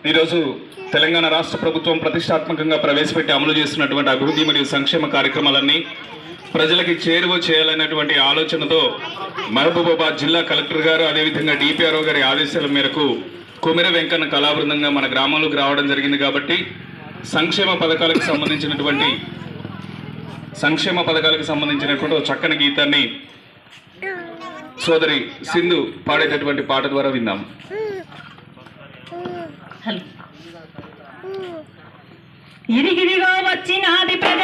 ఈరోజు తెలంగాణ రాష్ట్ర ప్రభుత్వం ప్రతిష్టాత్మకంగా ప్రవేశపెట్టి అమలు చేస్తున్నటువంటి అభివృద్ధి మరియు సంక్షేమ కార్యక్రమాలన్నీ ప్రజలకి చేరువ చేయాలనేటువంటి ఆలోచనతో మహబూబాబాద్ జిల్లా కలెక్టర్ గారు అదేవిధంగా డిపిఆర్ఓ గారి ఆదేశాల మేరకు కుమెర వెంకన్న కళాబృందంగా మన గ్రామంలోకి రావడం జరిగింది కాబట్టి సంక్షేమ పథకాలకు సంబంధించినటువంటి సంక్షేమ పథకాలకు సంబంధించినటువంటి చక్కని గీతాన్ని సోదరి సింధు పాడేటటువంటి పాట ద్వారా విందాము ఇరిగిరిగా వచ్చినాది పెద్ద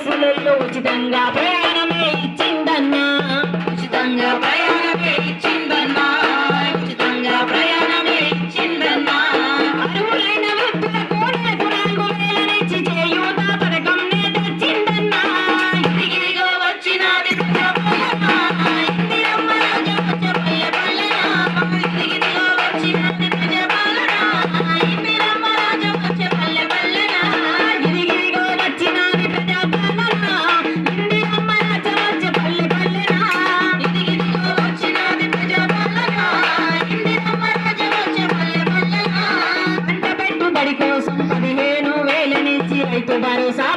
బస్సులలో ఉచితంగా. పదిహేను వేల నుంచి రైతు భరోసా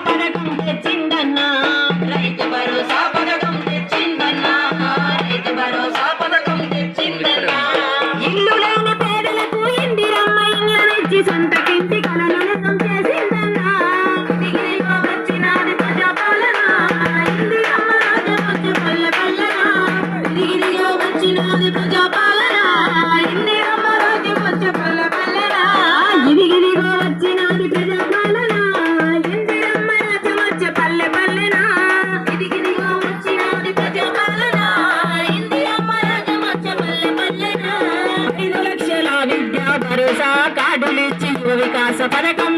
వరుస కార్డులిచ్చి యువ వికాస పథకం